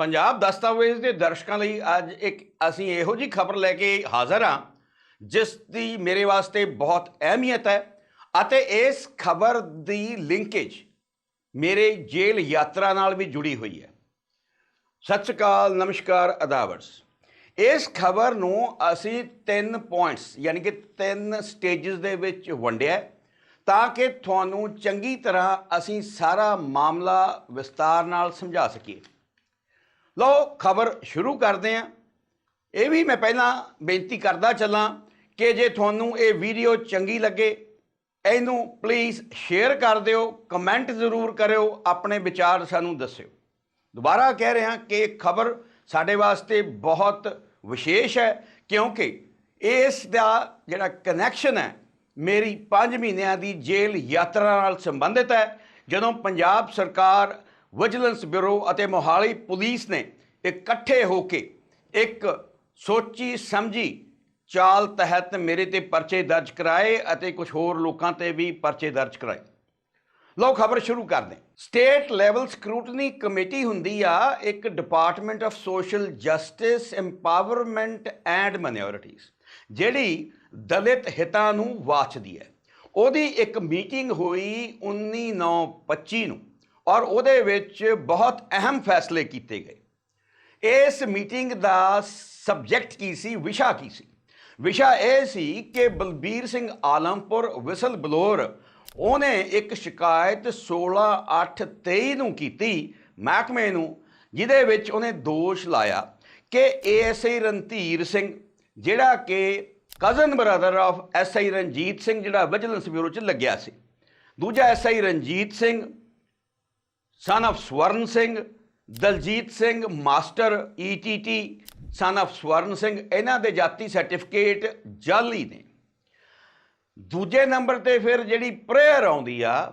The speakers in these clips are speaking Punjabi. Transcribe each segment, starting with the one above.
ਪੰਜਾਬ ਦਸਤਾਵੇਜ਼ ਦੇ ਦਰਸ਼ਕਾਂ ਲਈ ਅੱਜ ਇੱਕ ਅਸੀਂ ਇਹੋ ਜੀ ਖਬਰ ਲੈ ਕੇ ਹਾਜ਼ਰ ਹਾਂ, ਜਿਸ ਦੀ ਮੇਰੇ ਵਾਸਤੇ ਬਹੁਤ ਅਹਿਮੀਅਤ ਹੈ ਅਤੇ ਇਸ ਖਬਰ ਦੀ ਲਿੰਕੇਜ ਮੇਰੇ ਜੇਲ੍ਹ ਯਾਤਰਾ ਨਾਲ ਵੀ ਜੁੜੀ ਹੋਈ ਹੈ। ਸਤਿ ਸ਼੍ਰੀ ਅਕਾਲ, ਨਮਸਕਾਰ, ਅਦਾਵਰਸ। ਇਸ ਖਬਰ ਨੂੰ ਅਸੀਂ ਤਿੰਨ ਪੁਆਇੰਟਸ ਯਾਨੀ ਕਿ ਤਿੰਨ ਸਟੇजेस ਦੇ ਵਿੱਚ ਵੰਡਿਆ ਤਾਂ ਕਿ ਤੁਹਾਨੂੰ ਚੰਗੀ ਤਰ੍ਹਾਂ ਅਸੀਂ ਸਾਰਾ ਮਾਮਲਾ ਵਿਸਤਾਰ ਨਾਲ ਸਮਝਾ ਸਕੀਏ। ਲਓ, ਖਬਰ ਸ਼ੁਰੂ ਕਰਦੇ ਹਾਂ। ਇਹ ਵੀ ਮੈਂ ਪਹਿਲਾਂ ਬੇਨਤੀ ਕਰਦਾ ਚੱਲਾਂ ਕਿ ਜੇ ਤੁਹਾਨੂੰ ਇਹ ਵੀਡੀਓ ਚੰਗੀ ਲੱਗੇ, ਇਹਨੂੰ ਪਲੀਜ਼ ਸ਼ੇਅਰ ਕਰ ਦਿਓ ਕਮੈਂਟ ਜ਼ਰੂਰ ਕਰਿਓ, ਆਪਣੇ ਵਿਚਾਰ ਸਾਨੂੰ ਦੱਸਿਓ। ਦੁਬਾਰਾ ਕਹਿ ਰਿਹਾ ਕਿ ਇਹ ਖਬਰ ਸਾਡੇ ਵਾਸਤੇ ਬਹੁਤ ਵਿਸ਼ੇਸ਼ ਹੈ, ਕਿਉਂਕਿ ਇਸ ਦਾ ਜਿਹੜਾ ਕਨੈਕਸ਼ਨ ਹੈ, ਮੇਰੀ 5 ਮਹੀਨਿਆਂ ਦੀ ਜੇਲ੍ਹ ਯਾਤਰਾ ਨਾਲ ਸੰਬੰਧਿਤ ਹੈ। ਜਦੋਂ ਪੰਜਾਬ ਸਰਕਾਰ ਵਿਜੀਲੈਂਸ ਬਿਊਰੋ ਅਤੇ ਮੋਹਾਲੀ ਪੁਲਿਸ ਨੇ ਇਕੱਠੇ ਹੋ ਕੇ ਇੱਕ ਸੋਚੀ ਸਮਝੀ ਚਾਲ ਤਹਿਤ ਮੇਰੇ ਤੇ ਪਰਚੇ ਦਰਜ ਕਰਾਏ ਅਤੇ ਕੁਝ ਹੋਰ ਲੋਕਾਂ ਤੇ ਵੀ ਪਰਚੇ ਦਰਜ ਕਰਾਏ। ਲਓ ਖਬਰ ਸ਼ੁਰੂ ਕਰਦੇ ਸਟੇਟ ਲੈਵਲ ਸਕਰੂਟਨੀ ਕਮੇਟੀ ਹੁੰਦੀ ਆ, ਇੱਕ department of social justice empowerment and minorities ਜਿਹੜੀ ਦਲਿਤ ਹਿੱਤਾਂ ਨੂੰ ਵਾਚਦੀ ਹੈ। ਉਹਦੀ ਇੱਕ ਮੀਟਿੰਗ ਹੋਈ 19/9/25 ਨੂੰ। ਔਰ ਉਹਦੇ ਵਿੱਚ ਬਹੁਤ ਅਹਿਮ ਫੈਸਲੇ ਕੀਤੇ ਗਏ। ਇਸ ਮੀਟਿੰਗ ਦਾ ਸਬਜੈਕਟ ਕੀ ਸੀ? ਵਿਸ਼ਾ ਕੀ ਸੀ? ਵਿਸ਼ਾ ਇਹ ਸੀ ਕਿ ਬਲਬੀਰ ਸਿੰਘ ਆਲਮਪੁਰ ਵਿਸਲ ਬਲੋਰ ਉਹਨੇ ਇੱਕ ਸ਼ਿਕਾਇਤ 16/8/23 ਨੂੰ ਕੀਤੀ ਮਹਿਕਮੇ ਨੂੰ, ਜਿਹਦੇ ਵਿੱਚ ਉਹਨੇ ਦੋਸ਼ ਲਾਇਆ ਕਿ ਏਐਸਆਈ ਰਣਧੀਰ ਸਿੰਘ, ਜਿਹੜਾ ਕਿ cousin brother of SI Ranjit Singh, ਜਿਹੜਾ ਵਿਜੀਲੈਂਸ ਬਿਊਰੋ 'ਚ ਲੱਗਿਆ ਸੀ। ਦੂਜਾ SI Ranjit Singh son of Swaran Singh Daljit Singh master ETT son of Swaran Singh ਇਹਨਾਂ ਦੇ ਜਾਤੀ ਸਰਟੀਫਿਕੇਟ ਜਾਲੀ ਨੇ। ਦੂਜੇ ਨੰਬਰ ਤੇ ਫਿਰ ਜਿਹੜੀ ਪ੍ਰੇਅਰ ਆਉਂਦੀ ਆ,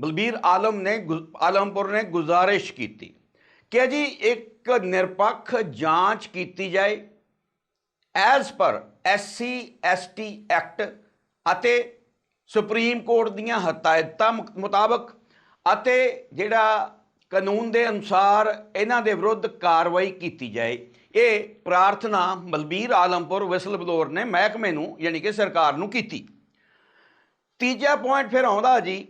ਬਲਬੀਰ ਆਲਮ ਨੇ ਗੁ- ਆਲਮਪੁਰ ਨੇ ਗੁਜ਼ਾਰਿਸ਼ ਕੀਤੀ ਕਿ ਜੀ ਇੱਕ ਨਿਰਪੱਖ ਜਾਂਚ ਕੀਤੀ ਜਾਏ as per SC ST act ਅਤੇ ਸੁਪਰੀਮ ਕੋਰਟ ਦੀਆਂ ਹਦਾਇਤਾਂ ਮੁਕ- ਮੁਤਾਬਕ ਅਤੇ ਜਿਹੜਾ ਕਾਨੂੰਨ ਦੇ ਅਨੁਸਾਰ ਇਹਨਾਂ ਦੇ ਵਿਰੁੱਧ ਕਾਰਵਾਈ ਕੀਤੀ ਜਾਏ। ਇਹ ਪ੍ਰਾਰਥਨਾ ਬਲਬੀਰ ਆਲਮਪੁਰ ਵਿਸਲ ਬਲੋਰ ਨੇ ਮਹਿਕਮੇ ਨੂੰ, ਯਾਨੀ ਕਿ ਸਰਕਾਰ ਨੂੰ ਕੀਤੀ। ਤੀਜਾ ਪੁਆਇੰਟ ਫਿਰ ਆਉਂਦਾ ਜੀ,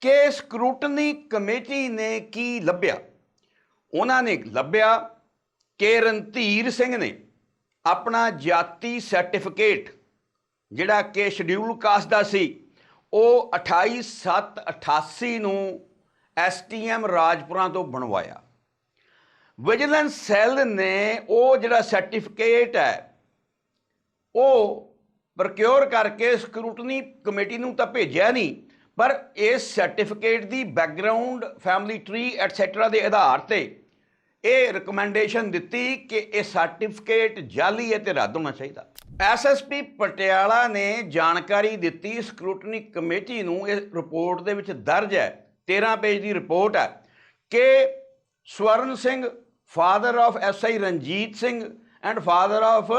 ਕਿ ਸਕਰੂਟਨੀ ਕਮੇਟੀ ਨੇ ਕੀ ਲੱਭਿਆ? ਉਹਨਾਂ ਨੇ ਲੱਭਿਆ ਕਿ ਰਣਧੀਰ ਸਿੰਘ ਨੇ ਆਪਣਾ ਜਾਤੀ ਸਰਟੀਫਿਕੇਟ ਜਿਹੜਾ ਕਿ ਸ਼ਡਿਊਲ ਕਾਸਟ ਦਾ ਸੀ ਉਹ 28/7/88 ਨੂੰ ਐਸਟੀਐਮ ਰਾਜਪੁਰਾ ਤੋਂ ਬਣਵਾਇਆ। ਵਿਜੀਲੈਂਸ ਸੈੱਲ ਨੇ ਉਹ ਜਿਹੜਾ ਸਰਟੀਫਿਕੇਟ ਹੈ, ਉਹ ਪ੍ਰਕਿਉਰ ਕਰਕੇ ਸਕਰੂਟਨੀ ਕਮੇਟੀ ਨੂੰ ਤਾਂ ਭੇਜਿਆ ਨਹੀਂ, ਪਰ ਇਸ ਸਰਟੀਫਿਕੇਟ ਦੀ ਬੈਕਗ੍ਰਾਉਂਡ, ਫੈਮਿਲੀ ਟਰੀ ਐਟਸੈਟਰਾ ਦੇ ਆਧਾਰ ਤੇ ਇਹ ਰეკਮੈਂਡੇਸ਼ਨ ਦਿੱਤੀ ਕਿ ਇਹ ਸਰਟੀਫਿਕੇਟ ਜਾਲੀ ਹੈ ਤੇ ਰੱਦ ਹੋਣਾ ਚਾਹੀਦਾ। ਐਸਐਸਪੀ ਪਟਿਆਲਾ ਨੇ ਜਾਣਕਾਰੀ ਦਿੱਤੀ ਸਕਰੂਟਨੀ ਕਮੇਟੀ ਨੂੰ ਇਹ ਰਿਪੋਰਟ ਦੇ ਵਿੱਚ ਦਰਜ ਹੈ 13 ਪੇਜ ਦੀ ਰਿਪੋਰਟ ਹੈ, ਕਿ Swaran Singh father of SI Ranjit Singh and father of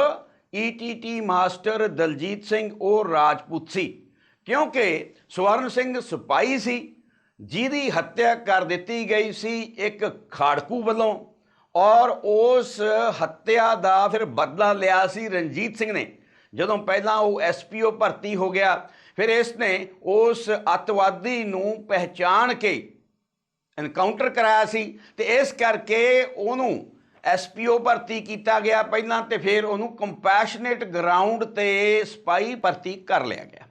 ETT master Daljit Singh, ਉਹ ਰਾਜਪੂਤ ਸੀ। ਕਿਉਂਕਿ ਸਵਰਨ ਸਿੰਘ ਸਿਪਾਹੀ ਸੀ, ਜਿਹਦੀ ਹੱਤਿਆ ਕਰ ਦਿੱਤੀ ਗਈ ਸੀ ਇੱਕ ਖਾੜਕੂ ਵੱਲੋਂ। ਔਰ ਉਸ ਹੱਤਿਆ ਦਾ ਫਿਰ ਬਦਲਾ ਲਿਆ ਸੀ ਰਣਜੀਤ ਸਿੰਘ ਨੇ। ਜਦੋਂ ਪਹਿਲਾਂ ਉਹ ਐਸਪੀਓ ਭਰਤੀ ਹੋ ਗਿਆ, ਫਿਰ ਇਸ ਨੇ ਉਸ ਅੱਤਵਾਦੀ ਨੂੰ ਪਹਿਚਾਣ ਕੇ ਐਨਕਾਊਂਟਰ ਕਰਾਇਆ ਸੀ ਤੇ ਇਸ ਕਰਕੇ ਉਹਨੂੰ ਐਸਪੀਓ ਭਰਤੀ ਕੀਤਾ ਗਿਆ ਪਹਿਲਾਂ ਤੇ ਫਿਰ ਉਹਨੂੰ ਕੰਪੈਸ਼ਨੇਟ ਗਰਾਊਂਡ ਤੇ ਸਪਾਈ ਭਰਤੀ ਕਰ ਲਿਆ ਗਿਆ।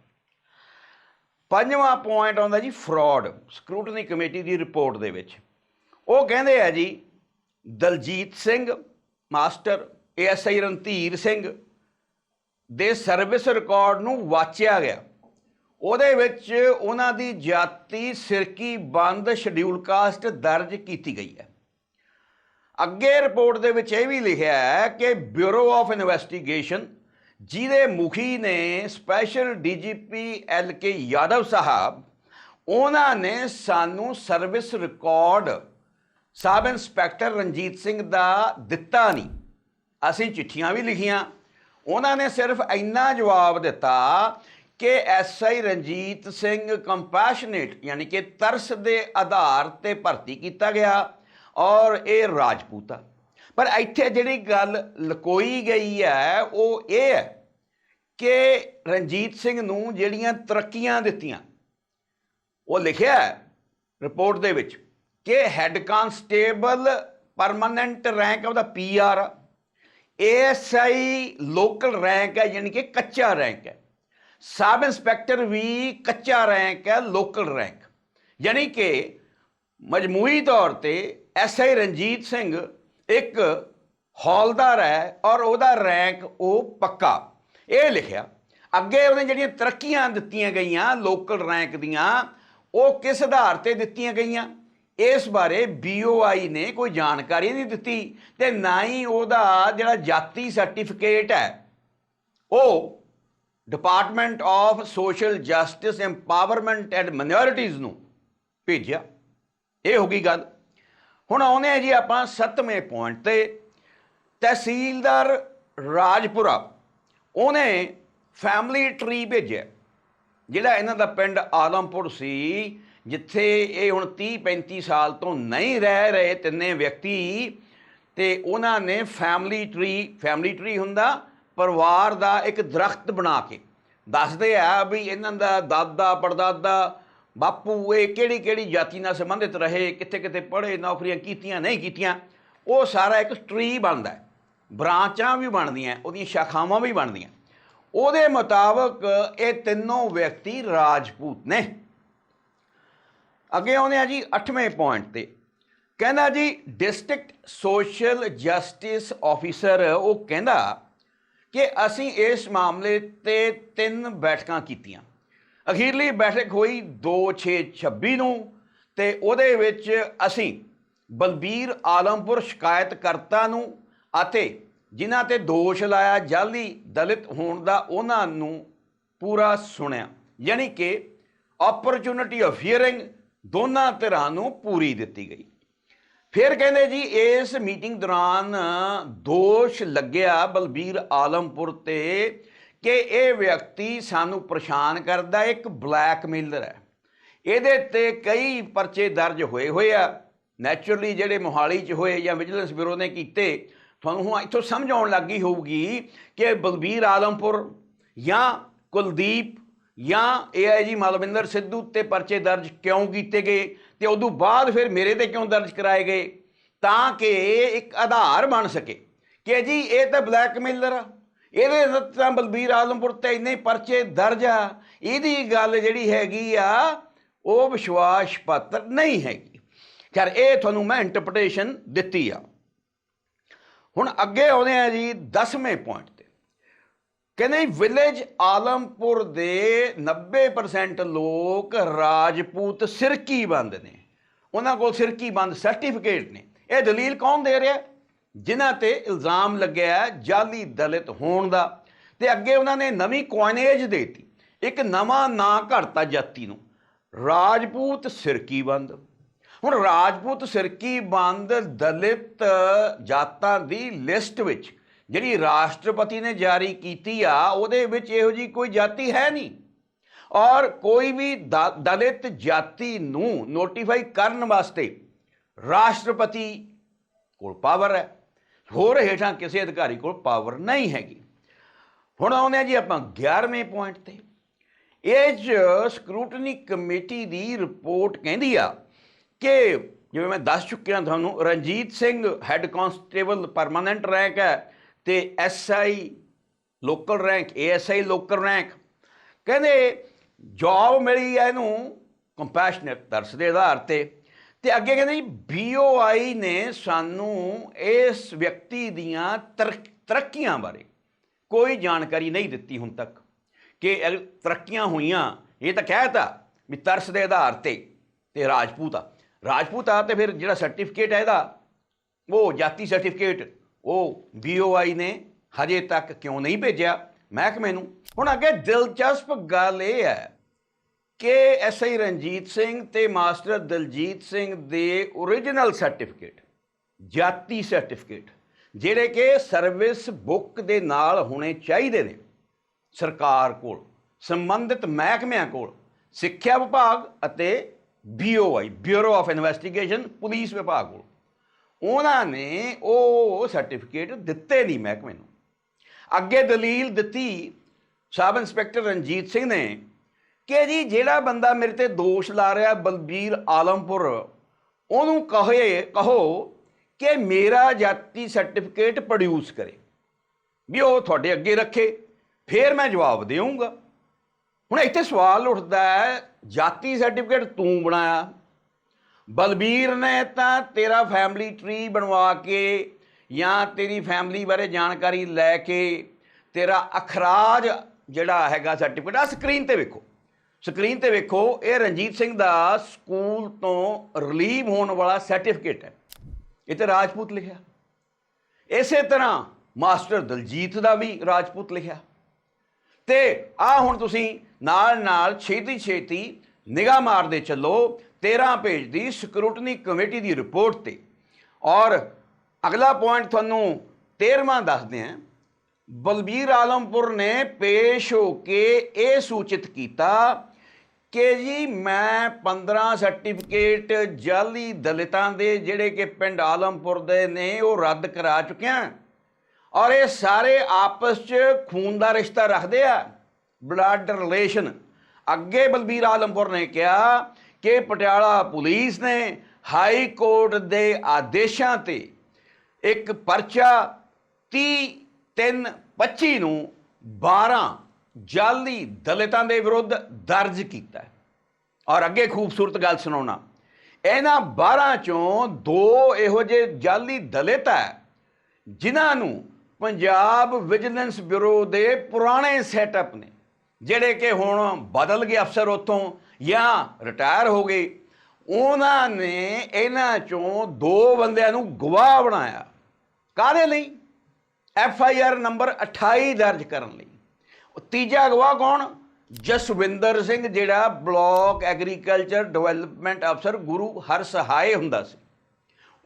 ਪੰਜਵਾਂ ਪੁਆਇੰਟ ਆਉਂਦਾ ਜੀ ਫਰਾਡ ਸਕਰੂਟਨੀ ਕਮੇਟੀ ਦੀ ਰਿਪੋਰਟ ਦੇ ਵਿੱਚ। ਉਹ ਕਹਿੰਦੇ ਆ ਜੀ ਦਲਜੀਤ ਸਿੰਘ, ਮਾਸਟਰ ਏਐਸਆਈ ਰਣਧੀਰ ਸਿੰਘ ਦੇ ਸਰਵਿਸ ਰਿਕਾਰਡ ਨੂੰ ਵਾਚਿਆ ਗਿਆ। ਉਹਦੇ ਵਿੱਚ ਉਹਨਾਂ ਦੀ ਜਾਤੀ ਸਿਰਕੀ ਬੰਦ ਸ਼ਡਿਊਲ ਕਾਸਟ ਦਰਜ ਕੀਤੀ ਗਈ ਹੈ। ਅੱਗੇ ਰਿਪੋਰਟ ਦੇ ਵਿੱਚ ਇਹ ਵੀ ਲਿਖਿਆ ਹੈ ਕਿ ਬਿਊਰੋ ਆਫ ਇਨਵੈਸਟੀਗੇਸ਼ਨ ਜਿਹਦੇ ਮੁਖੀ ਨੇ special DGP L K Yadav sahib, ਉਹਨਾਂ ਨੇ ਸਾਨੂੰ service record sub inspector Ranjit Singh ਦਾ ਦਿੱਤਾ ਨਹੀਂ। ਅਸੀਂ ਚਿੱਠੀਆਂ ਵੀ ਲਿਖੀਆਂ। ਉਹਨਾਂ ਨੇ ਸਿਰਫ ਇੰਨਾ ਜਵਾਬ ਦਿੱਤਾ ਕਿ ਐਸਆਈ ਰਣਜੀਤ ਸਿੰਘ ਕੰਪੈਸ਼ਨੇਟ ਯਾਨੀ ਕਿ ਤਰਸ ਦੇ ਆਧਾਰ ਤੇ ਭਰਤੀ ਕੀਤਾ ਗਿਆ ਔਰ ਇਹ ਰਾਜਪੂਤ ਆ। ਪਰ ਇੱਥੇ ਜਿਹੜੀ ਗੱਲ ਲਕੋਈ ਗਈ ਹੈ, ਉਹ ਇਹ ਹੈ ਕਿ ਰਣਜੀਤ ਸਿੰਘ ਨੂੰ ਜਿਹੜੀਆਂ ਤਰੱਕੀਆਂ ਦਿੱਤੀਆਂ, ਉਹ ਲਿਖਿਆ ਰਿਪੋਰਟ ਦੇ ਵਿੱਚ। ਕਿ ਹੈੱਡ ਕਾਂਸਟੇਬਲ ਪਰਮਨੈਂਟ ਰੈਂਕ ਉਹਦਾ ਪੀਆਰ ਏਐਸਆਈ ਲੋਕਲ ਰੈਂਕ ਹੈ, ਯਾਨੀ ਕਿ ਕੱਚਾ ਰੈਂਕ ਹੈ। ਸਬ ਇੰਸਪੈਕਟਰ ਵੀ ਕੱਚਾ ਰੈਂਕ ਹੈ, ਲੋਕਲ ਰੈਂਕ। ਯਾਨੀ ਕਿ ਮਜਮੂਈ ਤੌਰ ਤੇ ਐਸਆਈ ਰਣਜੀਤ ਸਿੰਘ ਇੱਕ ਹੌਲਦਾਰ ਹੈ ਔਰ ਉਹਦਾ ਰੈਂਕ ਉਹ ਪੱਕਾ। ਇਹ ਲਿਖਿਆ, ਅੱਗੇ ਉਹਨੇ ਜਿਹੜੀਆਂ ਤਰੱਕੀਆਂ ਦਿੱਤੀਆਂ ਗਈਆਂ ਲੋਕਲ ਰੈਂਕ ਦੀਆਂ, ਉਹ ਕਿਸ ਆਧਾਰ ਤੇ ਦਿੱਤੀਆਂ ਗਈਆਂ? ਇਸ ਬਾਰੇ ਬੀਓਆਈ ਨੇ ਕੋਈ ਜਾਣਕਾਰੀ ਨਹੀਂ ਦਿੱਤੀ ਤੇ ਨਾ ਹੀ ਉਹਦਾ ਜਿਹੜਾ ਜਾਤੀ ਸਰਟੀਫਿਕੇਟ ਹੈ, ਉਹ department of social justice empowerment and minorities ਨੂੰ ਭੇਜਿਆ। ਇਹ ਹੋ ਗਈ ਗੱਲ। ਹੁਣ ਆਉਂਦੇ ਆ ਜੀ ਆਪਾਂ ਸੱਤਵੇਂ ਪੁਆਇੰਟ ਤੇ। ਤਹਿਸੀਲਦਾਰ ਰਾਜਪੁਰਾ, ਉਹਨੇ ਫੈਮਿਲੀ ਟਰੀ ਭੇਜਿਆ। ਜਿਹੜਾ ਇਹਨਾਂ ਦਾ ਪਿੰਡ ਆਲਮਪੁਰ ਸੀ ਜਿੱਥੇ ਇਹ ਹੁਣ 30 35 ਸਾਲ ਤੋਂ ਨਹੀਂ ਰਹਿ ਰਹੇ ਤਿੰਨੇ ਵਿਅਕਤੀ, ਤੇ ਉਹਨਾਂ ਨੇ ਫੈਮਿਲੀ ਟਰੀ ਫੈਮਿਲੀ ਟਰੀ ਹੁੰਦਾ, ਪਰਿਵਾਰ ਦਾ ਇੱਕ ਦਰਖਤ ਬਣਾ ਕੇ। ਦੱਸਦੇ ਆ ਵੀ ਇਹਨਾਂ ਦਾ ਦਾਦਾ, ਪੜਦਾਦਾ, ਬਾਪੂ ਇਹ ਕਿਹੜੀ ਕਿਹੜੀ ਜਾਤੀ ਨਾਲ ਸੰਬੰਧਿਤ ਰਹੇ ਕਿੱਥੇ ਕਿੱਥੇ ਪੜ੍ਹੇ, ਨੌਕਰੀਆਂ ਕੀਤੀਆਂ, ਨਹੀਂ ਕੀਤੀਆਂ। ਉਹ ਸਾਰਾ ਇੱਕ ਟਰੀ ਬਣਦਾ ਹੈ। ਬ੍ਰਾਂਚਾਂ ਵੀ ਬਣਦੀਆਂ, ਉਹਦੀਆਂ ਸ਼ਾਖਾਵਾਂ ਵੀ ਬਣਦੀਆਂ। ਉਹਦੇ ਮੁਤਾਬਕ ਇਹ ਤਿੰਨੋਂ ਵਿਅਕਤੀ ਰਾਜਪੂਤ ਨੇ। ਅੱਗੇ ਆਉਂਦੇ ਆ ਜੀ 8ਵੇਂ ਪੁਆਇੰਟ ਤੇ। ਕਹਿੰਦਾ ਜੀ ਡਿਸਟ੍ਰਿਕਟ ਸੋਸ਼ਲ ਜਸਟਿਸ ਆਫੀਸਰ ਉਹ ਕਹਿੰਦਾ ਕਿ ਅਸੀਂ ਇਸ ਮਾਮਲੇ ਤੇ ਤਿੰਨ ਬੈਠਕਾਂ ਕੀਤੀਆਂ। ਅਖੀਰਲੀ ਬੈਠਕ ਹੋਈ 2626 ਨੂੰ ਤੇ ਉਹਦੇ ਵਿੱਚ ਅਸੀਂ ਬਲਬੀਰ ਆਲਮਪੁਰ ਸ਼ਿਕਾਇਤਕਰਤਾ ਨੂੰ ਅਤੇ ਜਿਨ੍ਹਾਂ ਤੇ ਦੋਸ਼ ਲਾਇਆ ਜਾਲੀ ਦਲਿਤ ਹੋਣ ਦਾ ਉਹਨਾਂ ਨੂੰ ਪੂਰਾ ਸੁਣਿਆ। ਯਾਨੀ ਕਿ ਓਪਰਚੁਨਿਟੀ ਆਫ ਹੀਅਰਿੰਗ ਦੋਨਾਂ ਧਿਰਾਂ ਨੂੰ ਪੂਰੀ ਦਿੱਤੀ ਗਈ। ਫਿਰ ਕਹਿੰਦੇ ਜੀ, ਇਸ ਮੀਟਿੰਗ ਦੌਰਾਨ ਦੋਸ਼ ਲੱਗਿਆ ਬਲਬੀਰ ਆਲਮਪੁਰ ਤੇ ਕਿ ਇਹ ਵਿਅਕਤੀ ਸਾਨੂੰ ਪਰੇਸ਼ਾਨ ਕਰਦਾ, ਇੱਕ ਬਲੈਕਮੇਲਰ ਹੈ। ਇਹਦੇ ਤੇ ਕਈ ਪਰਚੇ ਦਰਜ ਹੋਏ ਹੋਏ ਆ। ਨੈਚੁਰਲੀ ਜਿਹੜੇ ਮੋਹਾਲੀ 'ਚ ਹੋਏ ਜਾਂ ਵਿਜੀਲੈਂਸ ਬਿਊਰੋ ਨੇ ਕੀਤੇ, ਤੁਹਾਨੂੰ ਹੁਣ ਇੱਥੋਂ ਸਮਝ ਆਉਣ ਲੱਗੀ ਹੋਊਗੀ ਕਿ ਬਲਬੀਰ ਆਲਮਪੁਰ ਜਾਂ ਕੁਲਦੀਪ ਜਾਂ ਏਆਈਜੀ ਮਲਵਿੰਦਰ ਸਿੱਧੂ ਤੇ ਪਰਚੇ ਦਰਜ ਕਿਉਂ ਕੀਤੇ ਗਏ ਤੇ ਉਦੋਂ ਬਾਅਦ ਫਿਰ ਮੇਰੇ ਤੇ ਕਿਉਂ ਦਰਜ ਕਰਾਏ ਗਏ? ਤਾਂ ਕਿ ਇੱਕ ਆਧਾਰ ਬਣ ਸਕੇ ਕਿ ਜੀ ਇਹ ਤਾਂ ਬਲੈਕਮੇਲਰ ਆ। ਇਹਦੇ ਤਾਂ ਬਲਬੀਰ ਆਲਮਪੁਰ ਤੇ ਇੰਨੇ ਪਰਚੇ ਦਰਜ ਆ। ਇਹਦੀ ਗੱਲ ਜਿਹੜੀ ਹੈਗੀ ਆ, ਉਹ ਵਿਸ਼ਵਾਸ ਪਾਤਰ ਨਹੀਂ ਹੈਗੀ। ਖੈਰ, ਇਹ ਤੁਹਾਨੂੰ ਮੈਂ ਇੰਟਰਪ੍ਰੀਟੇਸ਼ਨ ਦਿੱਤੀ ਆ। ਹੁਣ ਅੱਗੇ ਆਉਂਦੇ ਆ ਜੀ 10ਵੇਂ ਪੁਆਇੰਟ ਕਹਿੰਦੇ ਵਿਲੇਜ ਆਲਮਪੁਰ ਦੇ 90% ਲੋਕ ਰਾਜਪੂਤ ਸਿਰਕੀ ਬੰਦ ਨੇ। ਉਹਨਾਂ ਕੋਲ ਸਿਰਕੀ ਬੰਦ ਸਰਟੀਫਿਕੇਟ ਨੇ। ਇਹ ਦਲੀਲ ਕੌਣ ਦੇ ਰਿਹਾ? ਜਿਨ੍ਹਾਂ ਤੇ ਇਲਜ਼ਾਮ ਲੱਗਿਆ ਹੈ ਜਾਲੀ ਦਲਿਤ ਹੋਣ ਦਾ। ਤੇ ਅੱਗੇ ਉਹਨਾਂ ਨੇ ਨਵੀਂ ਕੁਆਇਨੇਜ ਦੇਤੀ। ਇੱਕ ਨਵਾਂ ਨਾਂ ਘੜਤਾ ਜਾਤੀ ਨੂੰ। ਰਾਜਪੂਤ ਸਿਰਕੀ ਬੰਦ। ਹੁਣ ਰਾਜਪੂਤ ਸਿਰਕੀ ਬੰਦ ਦਲਿਤ ਜਾਤਾਂ ਦੀ ਲਿਸਟ ਵਿੱਚ ਜਿਹੜੀ ਰਾਸ਼ਟਰਪਤੀ ਨੇ ਜਾਰੀ ਕੀਤੀ ਆ, ਉਹਦੇ ਵਿੱਚ ਇਹੋ ਜੀ ਕੋਈ ਜਾਤੀ ਹੈ ਨਹੀਂ। ਔਰ ਕੋਈ ਵੀ ਦ- ਦਲਿਤ ਜਾਤੀ ਨੂੰ ਨੋਟੀਫਾਈ ਕਰਨ ਵਾਸਤੇ ਰਾਸ਼ਟਰਪਤੀ ਕੋਲ ਪਾਵਰ ਹੈ। ਹੋਰ ਹੇਠਾਂ ਕਿਸੇ ਅਧਿਕਾਰੀ ਕੋਲ ਪਾਵਰ ਨਹੀਂ ਹੈਗੀ। ਹੁਣ ਆਉਂਦੇ ਆ ਜੀ ਆਪਾਂ 11ਵੇਂ ਪੁਆਇੰਟ ਤੇ। ਇਹ 'ਚ ਸਕਰੂਟਨੀ ਕਮੇਟੀ ਦੀ ਰਿਪੋਰਟ ਕਹਿੰਦੀ ਆ ਕਿ ਜਿਵੇਂ ਮੈਂ ਦੱਸ ਚੁੱਕਿਆ ਤੁਹਾਨੂੰ, Ranjit Singh head constable permanent rank ਹੈ। ਤੇ SI local rank ASI local rank ਕਹਿੰਦੇ ਜੌਬ ਮਿਲੀ ਹੈ ਇਹਨੂੰ ਕੰਪੈਸ਼ਨੇਟ ਤਰਸ ਦੇ ਆਧਾਰ ਤੇ। ਤੇ ਅੱਗੇ ਕਹਿੰਦੇ ਜੀ ਬੀਓਆਈ ਨੇ ਸਾਨੂੰ ਇਸ ਵਿਅਕਤੀ ਦੀਆਂ ਤਰਕ- ਤਰੱਕੀਆਂ ਬਾਰੇ ਕੋਈ ਜਾਣਕਾਰੀ ਨਹੀਂ ਦਿੱਤੀ ਹੁਣ ਤੱਕ ਕਿ ਤਰੱਕੀਆਂ ਹੋਈਆਂ। ਇਹ ਤਾਂ ਕਹਿਤਾ ਵੀ ਤਰਸ ਦੇ ਆਧਾਰ ਤੇ ਤੇ ਰਾਜਪੂਤ ਆ। ਰਾਜਪੂਤ ਆ ਤੇ ਫਿਰ ਜਿਹੜਾ ਸਰਟੀਫਿਕੇਟ ਹੈ ਇਹਦਾ, ਉਹ ਜਾਤੀ ਸਰਟੀਫਿਕੇਟ ਉਹ ਬੀਓਆਈ ਨੇ ਹਜੇ ਤੱਕ ਕਿਉਂ ਨਹੀਂ ਭੇਜਿਆ? ਮਹਿਕਮੇ ਨੂੰ। ਹੁਣ ਅੱਗੇ ਦਿਲਚਸਪ ਗੱਲ ਇਹ ਹੈ ਕਿ ਐਸਆਈ ਰਣਜੀਤ ਸਿੰਘ ਤੇ ਮਾਸਟਰ ਦਲਜੀਤ ਸਿੰਘ ਦੇ origignal ਸਰਟੀਫਿਕੇਟ ਜਾਤੀ ਸਰਟੀਫਿਕੇਟ ਜਿਹੜੇ ਕਿ ਸਰਵਿਸ ਬੁੱਕ ਦੇ ਨਾਲ ਹੋਣੇ ਚਾਹੀਦੇ ਨੇ ਸਰਕਾਰ ਕੋਲ, ਸੰਬੰਧਿਤ ਮਹਿਕਮਿਆਂ ਕੋਲ, ਸਿੱਖਿਆ ਵਿਭਾਗ ਅਤੇ BOI bureau of investigation police ਵਿਭਾਗ ਕੋਲ। ਉਹਨਾਂ ਨੇ ਉਹ ਸਰਟੀਫਿਕੇਟ ਦਿੱਤੇ ਨਹੀਂ ਮਹਿਕਮੇ ਨੂੰ। ਅੱਗੇ ਦਲੀਲ ਦਿੱਤੀ ਸਬ ਇੰਸਪੈਕਟਰ ਰਣਜੀਤ ਸਿੰਘ ਨੇ ਕਿ ਜੀ ਜਿਹੜਾ ਬੰਦਾ ਮੇਰੇ ਤੇ ਦੋਸ਼ ਲਾ ਰਿਹਾ ਬਲਬੀਰ ਆਲਮਪੁਰ, ਉਹਨੂੰ ਕਹੇ, ਕਹੋ ਕਿ ਮੇਰਾ ਜਾਤੀ ਸਰਟੀਫਿਕੇਟ ਪ੍ਰੋਡਿਊਸ ਕਰੇ। ਵੀ ਉਹ ਤੁਹਾਡੇ ਅੱਗੇ ਰੱਖੇ, ਫਿਰ ਮੈਂ ਜਵਾਬ ਦੇਵਾਂਗਾ ਹੁਣ ਇੱਥੇ ਸਵਾਲ ਉੱਠਦਾ ਹੈ, ਜਾਤੀ ਸਰਟੀਫਿਕੇਟ ਤੂੰ ਬਣਾਇਆ ਬਲਬੀਰ ਨੇ ਤਾਂ ਤੇਰਾ ਫੈਮਿਲੀ ਟਰੀ ਬਣਵਾ ਕੇ ਜਾਂ ਤੇਰੀ ਫੈਮਿਲੀ ਬਾਰੇ ਜਾਣਕਾਰੀ ਲੈ ਕੇ ਤੇਰਾ ਅਖਰਾਜ ਜਿਹੜਾ ਹੈਗਾ ਸਰਟੀਫਿਕੇਟ ਆ ਸਕਰੀਨ ਤੇ ਵੇਖੋ। ਸਕਰੀਨ ਤੇ ਵੇਖੋ, ਇਹ ਰਣਜੀਤ ਸਿੰਘ ਦਾ ਸਕੂਲ ਤੋਂ ਰਿਲੀਵ ਹੋਣ ਵਾਲਾ ਸਰਟੀਫਿਕੇਟ ਹੈ। ਇਹ ਤੇ ਰਾਜਪੂਤ ਲਿਖਿਆ। ਇਸੇ ਤਰ੍ਹਾਂ ਮਾਸਟਰ ਦਲਜੀਤ ਦਾ ਵੀ ਰਾਜਪੂਤ ਲਿਖਿਆ। ਤੇ ਆ ਹੁਣ ਤੁਸੀਂ ਨਾਲ ਨਾਲ ਛੇਤੀ ਛੇਤੀ ਨਿਗਾਹ ਮਾਰਦੇ ਚੱਲੋ। 13 ਪੇਜ ਦੀ ਸਕਰੂਟਨੀ ਕਮੇਟੀ ਦੀ ਰਿਪੋਰਟ ਤੇ। ਔਰ ਅਗਲਾ ਪੁਆਇੰਟ ਤੁਹਾਨੂੰ 13ਵਾਂ ਦੱਸਦੇ ਹਾਂ। ਬਲਬੀਰ ਆਲਮਪੁਰ ਨੇ ਪੇਸ਼ ਹੋ ਕੇ ਇਹ ਸੂਚਿਤ ਕੀਤਾ ਕਿ ਜੀ ਮੈਂ 15 ਸਰਟੀਫਿਕੇਟ ਜਾਲੀ ਦਲਿਤਾਂ ਦੇ ਜਿਹੜੇ ਕਿ ਪਿੰਡ ਆਲਮਪੁਰ ਦੇ ਨੇ, ਉਹ ਰੱਦ ਕਰਾ ਚੁੱਕਿਆ। ਔਰ ਇਹ ਸਾਰੇ ਆਪਸ 'ਚ ਖੂਨ ਦਾ ਰਿਸ਼ਤਾ ਰੱਖਦੇ ਆ। ਬਲੱਡ ਰਿਲੇਸ਼ਨ ਅੱਗੇ ਬਲਬੀਰ ਆਲਮਪੁਰ ਨੇ ਕਿਹਾ ਕਿ ਪਟਿਆਲਾ ਪੁਲਿਸ ਨੇ ਹਾਈ ਕੋਰਟ ਦੇ ਆਦੇਸ਼ਾਂ ਤੇ ਇੱਕ ਪਰਚਾ 30 3 25 ਨੂੰ 12 ਜਾਲੀ ਦਲਿਤਾਂ ਦੇ ਵਿਰੁੱਧ ਦਰਜ ਕੀਤਾ ਔਰ ਅੱਗੇ ਖੂਬਸੂਰਤ ਗੱਲ ਸੁਣਾਉਣਾ, ਇਹਨਾਂ 12 ਚੋਂ ਦੋ ਇਹੋ ਜਿਹੇ ਜਾਲੀ ਦਲਿਤ ਹੈ, ਜਿਨ੍ਹਾਂ ਨੂੰ ਪੰਜਾਬ ਵਿਜੀਲੈਂਸ ਬਿਊਰੋ ਦੇ ਪੁਰਾਣੇ ਸੈਟਅਪ ਨੇ। ਜਿਹੜੇ ਕਿ ਹੁਣ ਬਦਲ ਗਏ ਅਫਸਰ ਉਤੋਂ ਜਾਂ ਰਿਟਾਇਰ ਹੋ ਗਏ, ਉਹਨਾਂ ਨੇ ਇਹਨਾਂ ਚੋਂ ਦੋ ਬੰਦਿਆਂ ਨੂੰ ਗਵਾਹ ਬਣਾਇਆ। ਕਾਹਦੇ ਲਈ? ਐਫ ਆਈ ਆਰ ਨੰਬਰ 28 ਦਰਜ ਕਰਨ ਲਈ। ਤੀਜਾ ਗਵਾਹ ਕੌਣ? ਜਸਵਿੰਦਰ ਸਿੰਘ, ਜਿਹੜਾ ਬਲਾਕ ਐਗਰੀਕਲਚਰ ਡਿਵੈਲਪਮੈਂਟ ਅਫਸਰ ਗੁਰੂ ਹਰ ਸਹਾਏ ਹੁੰਦਾ ਸੀ।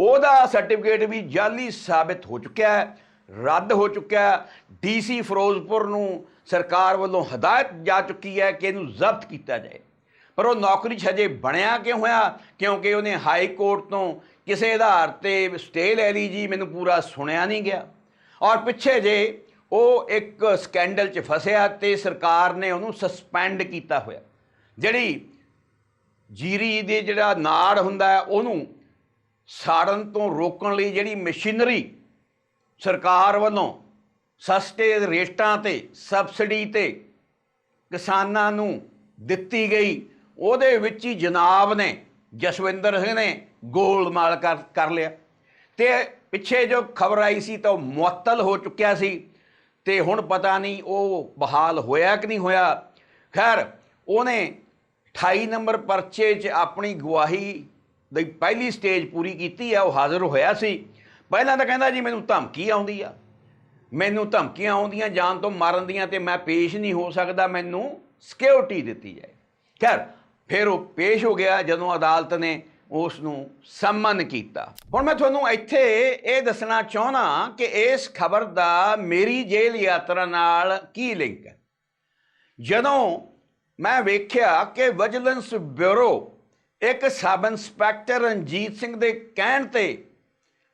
ਉਹਦਾ ਸਰਟੀਫਿਕੇਟ ਵੀ ਜਾਲੀ ਸਾਬਿਤ ਹੋ ਚੁੱਕਿਆ ਹੈ, ਰੱਦ ਹੋ ਚੁੱਕਿਆ ਹੈ। ਡੀਸੀ ਫਿਰੋਜ਼ਪੁਰ ਨੂੰ ਸਰਕਾਰ ਵੱਲੋਂ ਹਦਾਇਤ ਜਾ ਚੁੱਕੀ ਹੈ ਕਿ ਇਹਨੂੰ ਜ਼ਬਤ ਕੀਤਾ ਜਾਏ। ਪਰ ਉਹ ਨੌਕਰੀ ਛਜੇ ਬਣਿਆ ਕਿਉਂ ਹੋਇਆ? ਕਿਉਂਕਿ ਉਹਨੇ ਹਾਈ ਕੋਰਟ ਤੋਂ ਕਿਸੇ ਆਧਾਰ ਤੇ ਸਟੇ ਲੈ ਲਈ ਜੀ, ਮੈਨੂੰ ਪੂਰਾ ਸੁਣਿਆ ਨਹੀਂ ਗਿਆ। ਔਰ ਪਿੱਛੇ ਜੇ ਉਹ ਇੱਕ ਸਕੈਂਡਲ 'ਚ ਫਸਿਆ ਤੇ ਸਰਕਾਰ ਨੇ ਉਹਨੂੰ ਸਸਪੈਂਡ ਕੀਤਾ ਹੋਇਆ। ਜਿਹੜੀ ਜੀਰੀ ਦੇ ਜਿਹੜਾ ਨਾੜ ਹੁੰਦਾ ਹੈ, ਉਹਨੂੰ ਸਾੜਨ ਤੋਂ ਰੋਕਣ ਲਈ ਜਿਹੜੀ ਮਸ਼ੀਨਰੀ ਸਰਕਾਰ ਵੱਲੋਂ ਸਸਤੇ ਰੇਟਾਂ ਤੇ, ਸਬਸਿਡੀ ਤੇ ਕਿਸਾਨਾਂ ਨੂੰ ਦਿੱਤੀ ਗਈ। ਉਹਦੇ ਵਿੱਚ ਹੀ ਜਨਾਬ ਨੇ, ਜਸਵਿੰਦਰ ਸਿੰਘ ਨੇ ਗੋਲਮਾਲ ਕਰ ਕਰ ਲਿਆ। ਤੇ ਪਿੱਛੇ ਜੋ ਖਬਰ ਆਈ ਸੀ ਤਾਂ ਉਹ ਮੁਅੱਤਲ ਹੋ ਚੁੱਕਿਆ ਸੀ। ਤੇ ਹੁਣ ਪਤਾ ਨਹੀਂ ਉਹ ਬਹਾਲ ਹੋਇਆ ਕਿ ਨਹੀਂ ਹੋਇਆ। ਖੈਰ, ਉਹਨੇ 28 ਨੰਬਰ ਪਰਚੇ 'ਚ ਆਪਣੀ ਗਵਾਹੀ ਦੀ ਪਹਿਲੀ ਸਟੇਜ ਪੂਰੀ ਕੀਤੀ ਆ, ਉਹ ਹਾਜ਼ਰ ਹੋਇਆ ਸੀ। ਪਹਿਲਾਂ ਤਾਂ ਕਹਿੰਦਾ ਜੀ, ਮੈਨੂੰ ਧਮਕੀ ਆਉਂਦੀ ਆ। ਮੈਨੂੰ ਧਮਕੀਆਂ ਆਉਂਦੀਆਂ, ਜਾਨ ਤੋਂ ਮਾਰਨ ਦੀਆਂ ਤੇ ਮੈਂ ਪੇਸ਼ ਨਹੀਂ ਹੋ ਸਕਦਾ, ਮੈਨੂੰ ਸਿਕਿਉਰਿਟੀ ਦਿੱਤੀ ਜਾਏ। ਖੈਰ, ਫਿਰ ਉਹ ਪੇਸ਼ ਹੋ ਗਿਆ ਜਦੋਂ ਅਦਾਲਤ ਨੇ ਉਸ ਨੂੰ ਸੰਮਨ ਕੀਤਾ। ਹੁਣ ਮੈਂ ਤੁਹਾਨੂੰ ਇੱਥੇ ਇਹ ਦੱਸਣਾ ਚਾਹਣਾ ਕਿ ਇਸ ਖਬਰ ਦਾ ਮੇਰੀ ਜੇਲ੍ਹ ਯਾਤਰਾ ਨਾਲ ਕੀ ਲਿੰਕ ਹੈ। ਜਦੋਂ ਮੈਂ ਵੇਖਿਆ ਕਿ ਵਿਜੀਲੈਂਸ ਬਿਊਰੋ ਇੱਕ ਸਬ ਇੰਸਪੈਕਟਰ ਰਣਜੀਤ ਸਿੰਘ ਦੇ ਕਹਿਣ ਤੇ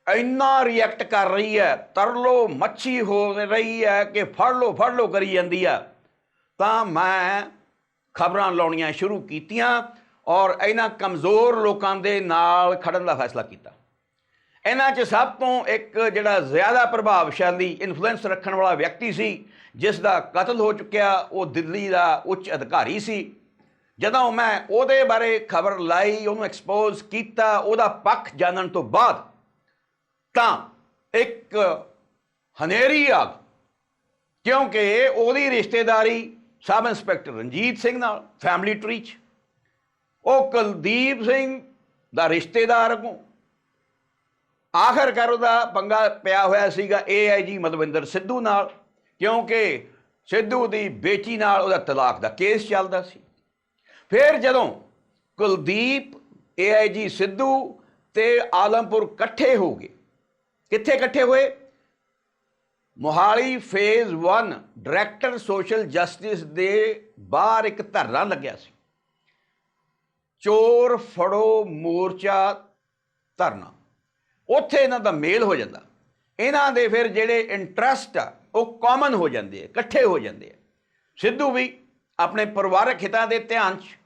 ਇੰਨਾ ਰਿਐਕਟ ਕਰ ਰਹੀ ਹੈ, ਤਰਲੋ ਮੱਛੀ ਹੋ ਰਹੀ ਹੈ ਕਿ ਫੜ ਲੋ ਫੜ ਲੋ ਕਰੀ ਜਾਂਦੀ ਆ। ਤਾਂ ਮੈਂ ਖਬਰਾਂ ਲਾਉਣੀਆਂ ਸ਼ੁਰੂ ਕੀਤੀਆਂ ਔਰ ਇਹਨਾਂ ਕਮਜ਼ੋਰ ਲੋਕਾਂ ਦੇ ਨਾਲ ਖੜਨ ਦਾ ਫੈਸਲਾ ਕੀਤਾ। ਇਹਨਾਂ 'ਚ ਸਭ ਤੋਂ ਇੱਕ ਜਿਹੜਾ ਜ਼ਿਆਦਾ ਪ੍ਰਭਾਵਸ਼ਾਲੀ ਇਨਫਲੂਐਂਸ ਰੱਖਣ ਵਾਲਾ ਵਿਅਕਤੀ ਸੀ, ਜਿਸ ਦਾ ਕਤਲ ਹੋ ਚੁੱਕਿਆ, ਉਹ ਦਿੱਲੀ ਦਾ ਉੱਚ ਅਧਿਕਾਰੀ ਸੀ। ਜਦੋਂ ਮੈਂ ਉਹਦੇ ਬਾਰੇ ਖਬਰ ਲਾਈ, ਉਹਨੂੰ ਐਕਸਪੋਜ਼ ਕੀਤਾ, ਉਹਦਾ ਪੱਖ ਜਾਣਨ ਤੋਂ ਬਾਅਦ ਤਾਂ ਇੱਕ ਹਨੇਰੀ ਆ ਕਿਉਂਕਿ ਉਹਦੀ ਰਿਸ਼ਤੇਦਾਰੀ ਸਬ ਇੰਸਪੈਕਟਰ ਰਣਜੀਤ ਸਿੰਘ ਨਾਲ ਫੈਮਿਲੀ ਟਰੀ 'ਚ। ਉਹ ਕੁਲਦੀਪ ਸਿੰਘ ਦਾ ਰਿਸ਼ਤੇਦਾਰ ਕੋ ਆਖਰਕਾਰ ਉਹਦਾ ਪੰਗਾ ਪਿਆ ਹੋਇਆ ਸੀਗਾ ਏਆਈਜੀ ਮਦਵਿੰਦਰ ਸਿੱਧੂ ਨਾਲ, ਕਿਉਂਕਿ ਸਿੱਧੂ ਦੀ ਬੇਟੀ ਨਾਲ ਉਹਦਾ ਤਲਾਕ ਦਾ ਕੇਸ ਚੱਲਦਾ ਸੀ। ਫਿਰ ਜਦੋਂ ਕੁਲਦੀਪ ਏਆਈਜੀ ਸਿੱਧੂ ਤੇ ਆਲਮਪੁਰ ਇਕੱਠੇ ਹੋ ਗਏ ਕਿੱਥੇ ਇਕੱਠੇ ਹੋਏ? Mohali phase 1 director social justice ਦੇ ਬਾਹਰ ਇੱਕ ਧਰਨਾ ਲੱਗਿਆ ਸੀ। ਚੋਰ ਫੜੋ ਮੋਰਚਾ ਧਰਨਾ। ਉੱਥੇ ਇਹਨਾਂ ਦਾ ਮੇਲ ਹੋ ਜਾਂਦਾ। ਇਹਨਾਂ ਦੇ ਫਿਰ ਜਿਹੜੇ ਇੰਟਰਸਟ ਆ, ਉਹ ਕਾਮਨ ਹੋ ਜਾਂਦੇ ਆ, ਇਕੱਠੇ ਹੋ ਜਾਂਦੇ ਆ। ਸਿੱਧੂ ਵੀ ਆਪਣੇ ਪਰਿਵਾਰਕ ਹਿੱਤਾਂ ਦੇ ਧਿਆਨ 'ਚ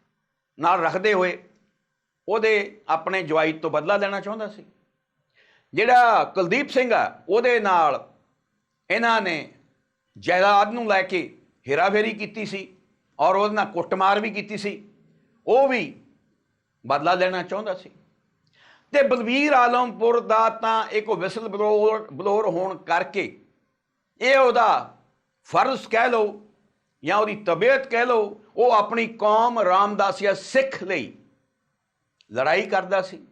ਨਾਲ ਰੱਖਦੇ ਹੋਏ ਉਹਦੇ ਆਪਣੇ ਜਵਾਈ ਤੋਂ ਬਦਲਾ ਲੈਣਾ ਚਾਹੁੰਦਾ ਸੀ। ਜਿਹੜਾ ਕੁਲਦੀਪ ਸਿੰਘ ਆ, ਉਹਦੇ ਨਾਲ ਇਹਨਾਂ ਨੇ ਜਾਇਦਾਦ ਨੂੰ ਲੈ ਕੇ ਹੇਰਾਫੇਰੀ ਕੀਤੀ ਸੀ ਔਰ ਉਹਦੇ ਨਾਲ ਕੁੱਟਮਾਰ ਵੀ ਕੀਤੀ ਸੀ। ਉਹ ਵੀ ਬਦਲਾ ਲੈਣਾ ਚਾਹੁੰਦਾ ਸੀ। ਤੇ ਬਲਵੀਰ ਆਲਮਪੁਰ ਦਾ ਤਾਂ ਇੱਕ ਵਿਸਲ ਬਲੋਰ ਬਲੋਰ ਹੋਣ ਕਰਕੇ ਇਹ ਉਹਦਾ ਫਰਜ਼ ਕਹਿ ਲਓ ਜਾਂ ਉਹਦੀ ਤਬੀਅਤ ਕਹਿ ਲਓ, ਉਹ ਆਪਣੀ ਕੌਮ ਰਾਮਦਾਸੀਆ ਸਿੱਖ ਲਈ ਲੜਾਈ ਕਰਦਾ ਸੀ।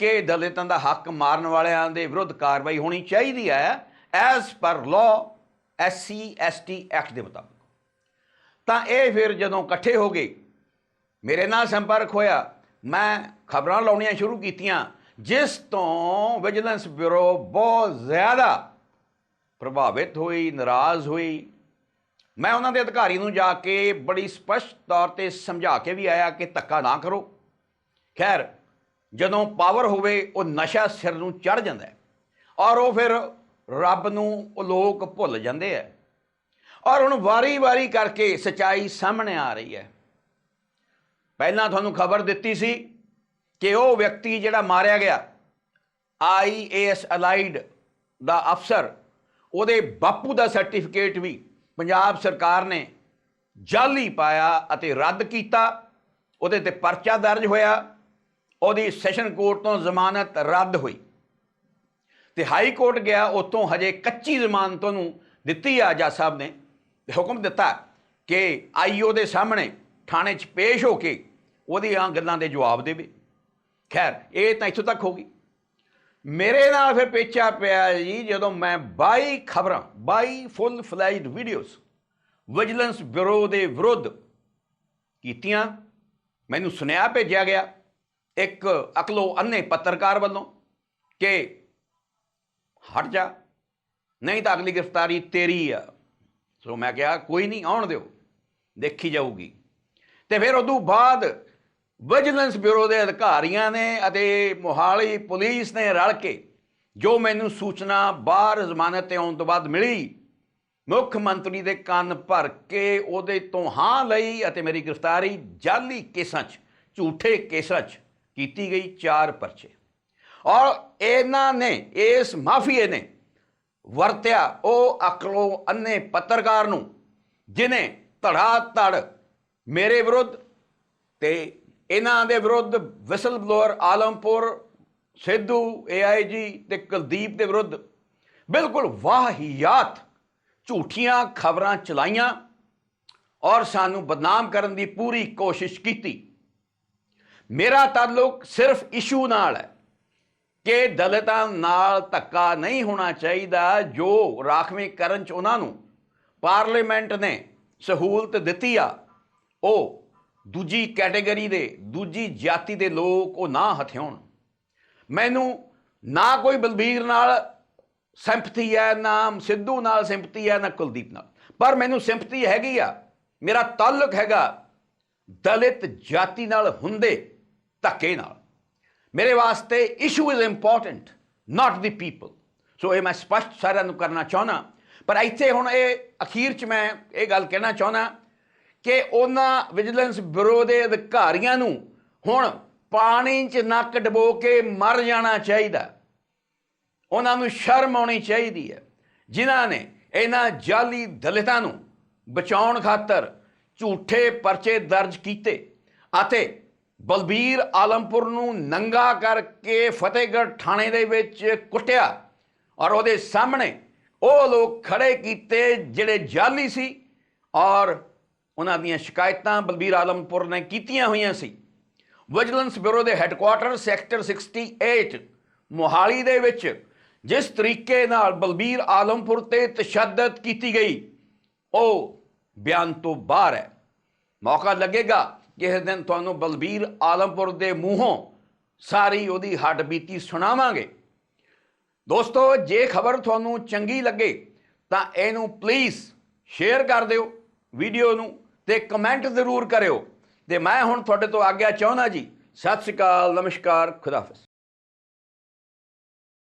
ਕਿ ਦਲਿਤਾਂ ਦਾ ਹੱਕ ਮਾਰਨ ਵਾਲਿਆਂ ਦੇ ਵਿਰੁੱਧ ਕਾਰਵਾਈ ਹੋਣੀ ਚਾਹੀਦੀ ਹੈ as per law SC ST act ਦੇ ਮੁਤਾਬਕ। ਤਾਂ ਇਹ ਫਿਰ ਜਦੋਂ ਇਕੱਠੇ ਹੋ ਗਏ, ਮੇਰੇ ਨਾਲ ਸੰਪਰਕ ਹੋਇਆ, ਮੈਂ ਖਬਰਾਂ ਲਾਉਣੀਆਂ ਸ਼ੁਰੂ ਕੀਤੀਆਂ, ਜਿਸ ਤੋਂ ਵਿਜੀਲੈਂਸ ਬਿਊਰੋ ਬਹੁਤ ਜ਼ਿਆਦਾ ਪ੍ਰਭਾਵਿਤ ਹੋਈ, ਨਾਰਾਜ਼ ਹੋਈ। ਮੈਂ ਉਹਨਾਂ ਦੇ ਅਧਿਕਾਰੀ ਨੂੰ ਜਾ ਕੇ ਬੜੀ ਸਪਸ਼ਟ ਤੌਰ ਤੇ ਸਮਝਾ ਕੇ ਵੀ ਆਇਆ ਕਿ ਧੱਕਾ ਨਾ ਕਰੋ। ਖੈਰ ਜਦੋਂ ਪਾਵਰ ਹੋਵੇ, ਉਹ ਨਸ਼ਾ ਸਿਰ ਨੂੰ ਚੜ ਜਾਂਦਾ ਔਰ ਉਹ ਫਿਰ ਰੱਬ ਨੂੰ ਉਹ ਲੋਕ ਭੁੱਲ ਜਾਂਦੇ ਆ ਔਰ ਹੁਣ ਵਾਰੀ-ਵਾਰੀ ਕਰਕੇ ਸਚਾਈ ਸਾਹਮਣੇ ਆ ਰਹੀ ਹੈ। ਪਹਿਲਾਂ ਤੁਹਾਨੂੰ ਖਬਰ ਦਿੱਤੀ ਸੀ ਕਿ ਉਹ ਵਿਅਕਤੀ ਜਿਹੜਾ ਮਾਰਿਆ ਗਿਆ ਆਈਏਐਸ ਅਲਾਈਡ ਦਾ ਅਫਸਰ, ਉਹਦੇ ਬਾਪੂ ਦਾ ਸਰਟੀਫਿਕੇਟ ਵੀ ਪੰਜਾਬ ਸਰਕਾਰ ਨੇ ਜਾਲੀ ਪਾਇਆ ਅਤੇ ਰੱਦ ਕੀਤਾ। ਉਹਦੇ ਤੇ ਪਰਚਾ ਦਰਜ ਹੋਇਆ। ਉਹਦੀ ਸੈਸ਼ਨ ਕੋਰਟ ਤੋਂ ਜ਼ਮਾਨਤ ਰੱਦ ਹੋਈ। ਤੇ ਹਾਈ ਕੋਰਟ ਗਿਆ ਉਤੋਂ ਹਜੇ ਕੱਚੀ ਜ਼ਮਾਨਤ ਉਹਨੂੰ ਦਿੱਤੀ ਆ ਜੱਜ ਸਾਹਿਬ ਨੇ। ਤੇ ਹੁਕਮ ਦਿੱਤਾ ਕਿ ਆਈਓ ਦੇ ਸਾਹਮਣੇ ਥਾਣੇ 'ਚ ਪੇਸ਼ ਹੋ ਕੇ ਉਹਦੀਆਂ ਗੱਲਾਂ ਦੇ ਜਵਾਬ ਦੇਵੇ। ਖੈਰ, ਇਹ ਤਾਂ ਇੱਥੋਂ ਤੱਕ ਹੋ ਗਈ। ਮੇਰੇ ਨਾਲ ਫਿਰ ਪੇਚਾ ਪਿਆ ਜੀ ਜਦੋਂ ਮੈਂ 22 ਖਬਰਾਂ 22 full fledged videos vigilance bureau ਦੇ ਵਿਰੁੱਧ ਕੀਤੀਆਂ। ਮੈਨੂੰ ਸੁਨੇਹਾ ਭੇਜਿਆ ਗਿਆ। ਇੱਕ ਅਕਲੋ ਅੰਨੇ ਪੱਤਰਕਾਰ ਵੱਲੋਂ ਕਿ ਹਟ ਜਾ, ਨਹੀਂ ਤਾਂ ਅਗਲੀ ਗ੍ਰਿਫਤਾਰੀ ਤੇਰੀ ਆ। ਸੋ ਮੈਂ ਕਿਹਾ, ਕੋਈ ਨਹੀਂ, ਆਉਣ ਦਿਓ, ਦੇਖੀ ਜਾਊਗੀ। ਤੇ ਫਿਰ ਉਦੋਂ ਬਾਅਦ ਵਿਜੀਲੈਂਸ ਬਿਊਰੋ ਦੇ ਅਧਿਕਾਰੀਆਂ ਨੇ ਅਤੇ ਮੋਹਾਲੀ ਪੁਲਿਸ ਨੇ ਰਲ ਕੇ ਜੋ ਮੈਨੂੰ ਸੂਚਨਾ ਬਾਹਰ ਜ਼ਮਾਨਤ ਤੇ ਆਉਣ ਤੋਂ ਬਾਅਦ ਮਿਲੀ, ਮੁੱਖ ਮੰਤਰੀ ਦੇ ਕੰਨ ਭਰ ਕੇ ਉਹਦੇ ਤੋਂ ਹਾਂ ਲਈ ਅਤੇ ਮੇਰੀ ਗ੍ਰਿਫਤਾਰੀ ਜਾਲੀ ਕੇਸਾਂ 'ਚ, ਝੂਠੇ ਕੇਸਾਂ 'ਚ ਕੀਤੀ ਗਈ ਚਾਰ ਪਰਚੇ। ਔਰ ਇਹਨਾਂ ਨੇ, ਇਸ ਮਾਫੀਏ ਨੇ ਵਰਤਿਆ ਉਹ ਅਕਲੋ ਅੰਨੇ ਪੱਤਰਕਾਰ ਨੂੰ, ਜਿਨੇ ਧੜਾ ਧੜ ਮੇਰੇ ਵਿਰੁੱਧ ਤੇ ਇਹਨਾਂ ਦੇ ਵਿਰੁੱਧ whistle blower Alampur, Sidhu AIG ਤੇ ਕੁਲਦੀਪ ਦੇ ਵਿਰੁੱਧ ਬਿਲਕੁਲ ਵਾਹੀਆਤ ਝੂਠੀਆਂ ਖਬਰਾਂ ਚਲਾਈਆਂ ਔਰ ਸਾਨੂੰ ਬਦਨਾਮ ਕਰਨ ਦੀ ਪੂਰੀ ਕੋਸ਼ਿਸ਼ ਕੀਤੀ। ਮੇਰਾ ਤਾਲੁਕ ਸਿਰਫ ਇਸ਼ੂ ਨਾਲ ਹੈ ਕਿ ਦਲਿਤਾਂ ਨਾਲ ਧੱਕਾ ਨਹੀਂ ਹੋਣਾ ਚਾਹੀਦਾ, ਜੋ ਰਾਖਵੇਂ ਕਰਨ ਚ ਉਹਨਾਂ ਨੂੰ ਪਾਰਲੀਮੈਂਟ ਨੇ ਸਹੂਲਤ ਦਿੱਤੀ ਆ, ਉਹ ਦੂਜੀ ਕੈਟਾਗਰੀ ਦੇ, ਦੂਜੀ ਜਾਤੀ ਦੇ ਲੋਕ ਉਹ ਨਾ ਹਥਿਆਉਣ। ਮੈਨੂੰ ਨਾ ਕੋਈ ਬਲਬੀਰ ਨਾਲ ਸਿੰਪਥੀ ਹੈ, ਨਾ ਸਿੱਧੂ ਨਾਲ ਸਿੰਪਥੀ ਹੈ, ਨਾ ਕੁਲਦੀਪ ਨਾਲ। ਪਰ ਮੈਨੂੰ ਸਿੰਪਥੀ ਹੈਗੀ ਆ, ਮੇਰਾ ਤਾਲੁਕ ਹੈਗਾ ਦਲਿਤ ਜਾਤੀ ਨਾਲ ਹੁੰਦੇ ਧੱਕੇ ਨਾਲ। ਮੇਰੇ ਵਾਸਤੇ issue is important not the people so ਇਹ ਮੈਂ ਸਪਸ਼ਟ ਸਾਰਿਆਂ ਨੂੰ ਕਰਨਾ ਚਾਹੁੰਦਾ। ਪਰ ਇੱਥੇ ਹੁਣ ਇਹ ਅਖੀਰ 'ਚ ਮੈਂ ਇਹ ਗੱਲ ਕਹਿਣਾ ਚਾਹੁੰਦਾ ਕਿ ਉਹਨਾਂ ਵਿਜੀਲੈਂਸ ਬਿਊਰੋ ਦੇ ਅਧਿਕਾਰੀਆਂ ਨੂੰ ਹੁਣ ਪਾਣੀ 'ਚ ਨੱਕ ਡਬੋ ਕੇ ਮਰ ਜਾਣਾ ਚਾਹੀਦਾ। ਉਹਨਾਂ ਨੂੰ ਸ਼ਰਮ ਆਉਣੀ ਚਾਹੀਦੀ ਹੈ। ਜਿਨ੍ਹਾਂ ਨੇ ਇਹਨਾਂ ਜਾਲੀ ਦਲਿਤਾਂ ਨੂੰ ਬਚਾਉਣ ਖਾਤਰ ਝੂਠੇ ਪਰਚੇ ਦਰਜ ਕੀਤੇ ਅਤੇ ਬਲਬੀਰ ਆਲਮਪੁਰ ਨੂੰ ਨੰਗਾ ਕਰਕੇ ਫਤਿਹਗੜ੍ਹ ਥਾਣੇ ਦੇ ਵਿੱਚ ਕੁੱਟਿਆ ਔਰ ਉਹਦੇ ਸਾਹਮਣੇ ਉਹ ਲੋਕ ਖੜੇ ਕੀਤੇ ਜਿਹੜੇ ਜਾਲੀ ਸੀ ਔਰ ਉਹਨਾਂ ਦੀਆਂ ਸ਼ਿਕਾਇਤਾਂ ਬਲਬੀਰ ਆਲਮਪੁਰ ਨੇ ਕੀਤੀਆਂ ਹੋਈਆਂ ਸੀ। ਵਿਜੀਲੈਂਸ ਬਿਊਰੋ ਦੇ ਹੈੱਡਕੁਆਰਟਰ ਸੈਕਟਰ 68 ਮੋਹਾਲੀ ਦੇ ਵਿੱਚ ਜਿਸ ਤਰੀਕੇ ਨਾਲ ਬਲਬੀਰ ਆਲਮਪੁਰ ਤੇ ਤਸ਼ੱਦਦ ਕੀਤੀ ਗਈ, ਉਹ ਬਿਆਨ ਤੋਂ ਬਾਹਰ ਹੈ। ਮੌਕਾ ਲੱਗੇਗਾ ਕਿਸੇ ਦਿਨ ਤੁਹਾਨੂੰ ਬਲਬੀਰ ਆਲਮਪੁਰ ਦੇ ਮੂੰਹੋਂ ਸਾਰੀ ਉਹਦੀ ਹੱਡ ਬੀਤੀ ਸੁਣਾਵਾਂਗੇ। ਦੋਸਤੋ, ਜੇ ਖਬਰ ਤੁਹਾਨੂੰ ਚੰਗੀ ਲੱਗੇ, ਤਾਂ ਇਹਨੂੰ ਪਲੀਜ਼ ਸ਼ੇਅਰ ਕਰ ਦਿਓ ਵੀਡੀਓ ਨੂੰ ਤੇ ਕਮੈਂਟ ਜ਼ਰੂਰ ਕਰਿਓ। ਤੇ ਮੈਂ ਹੁਣ ਤੁਹਾਡੇ ਤੋਂ ਆਗਿਆ ਚਾਹੁੰਦਾ ਜੀ, ਸਤਿ ਸ਼੍ਰੀ ਅਕਾਲ, ਨਮਸਕਾਰ ਖੁਦਾਫਿਜ਼